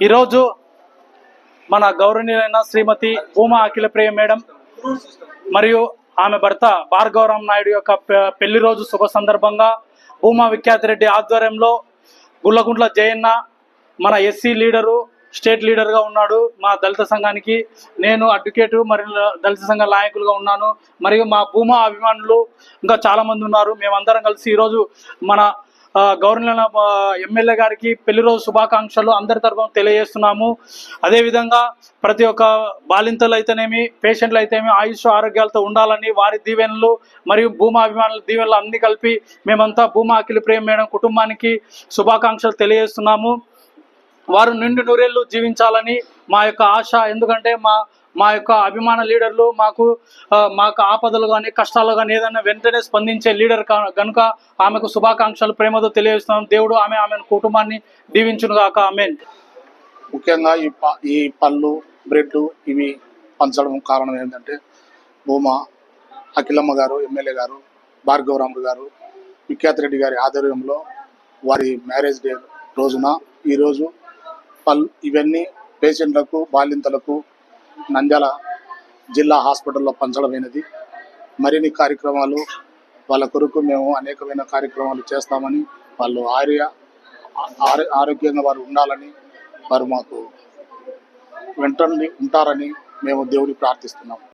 ఈరోజు మన గౌరవనీయులైన శ్రీమతి భూమా అఖిలప్రియ మేడం మరియు ఆమె భర్త భార్గవరామ్ నాయుడు యొక్క పెళ్ళి రోజు శుభ సందర్భంగా భూమా విఖ్యాతి రెడ్డి ఆధ్వర్యంలో గుల్లగుంట్ల జయన్న మన ఎస్సీ లీడరు స్టేట్ లీడర్గా ఉన్నాడు మా దళిత సంఘానికి. నేను అడ్వకేటు మరియు దళిత సంఘ నాయకులుగా ఉన్నాను. మరియు మా భూమా అభిమానులు ఇంకా చాలామంది ఉన్నారు. మేమందరం కలిసి ఈరోజు మన గవర్నర్ ఎమ్మెల్యే గారికి పెళ్ళి రోజు శుభాకాంక్షలు అందరి తరఫున తెలియజేస్తున్నాము. అదేవిధంగా ప్రతి ఒక్క బాలింతలు అయితేనేమి పేషెంట్లు అయితేనేమి ఆయుష్ ఆరోగ్యాలతో ఉండాలని వారి దీవెనలు మరియు భూమాభిమానుల దీవెనలు అన్ని కలిపి మేమంతా భూమా అఖిల ప్రేమ మేడం కుటుంబానికి శుభాకాంక్షలు తెలియజేస్తున్నాము. వారు నిండు నూరేళ్ళు జీవించాలని మా యొక్క ఆశ. ఎందుకంటే మా మా యొక్క అభిమాన లీడర్లు మాకు మాకు ఆపదలు కానీ కష్టాలు కానీ ఏదైనా వెంటనే స్పందించే లీడర్ కా- కనుక ఆమెకు శుభాకాంక్షలు ప్రేమతో తెలియజేస్తున్నాం. దేవుడు ఆమె ఆమె కుటుంబాన్ని దీవించును కాక ఆమె ముఖ్యంగా ఈ ప- ఈ పళ్ళు బ్రెడ్ ఇవి పంచడం కారణం ఏంటంటే భూమా అఖిలమ్మ గారు ఎమ్మెల్యే గారు భార్గవరాముడు గారు విఖ్యాత్ రెడ్డి గారి ఆధ్వర్యంలో వారి మ్యారేజ్ డే రోజున ఈరోజు పల్ ఇవన్నీ పేషెంట్లకు బాలింతలకు నంద్యాల జిల్లా హాస్పిటల్లో పంచడమైనది. మరిన్ని కార్యక్రమాలు వాళ్ళ కొరకు మేము అనేకమైన కార్యక్రమాలు చేస్తామని వాళ్ళు ఆర్య ఆరోగ్యంగా వారు ఉండాలని వారు మాకు వెంటనే ఉంటారని మేము దేవుడిని ప్రార్థిస్తున్నాం.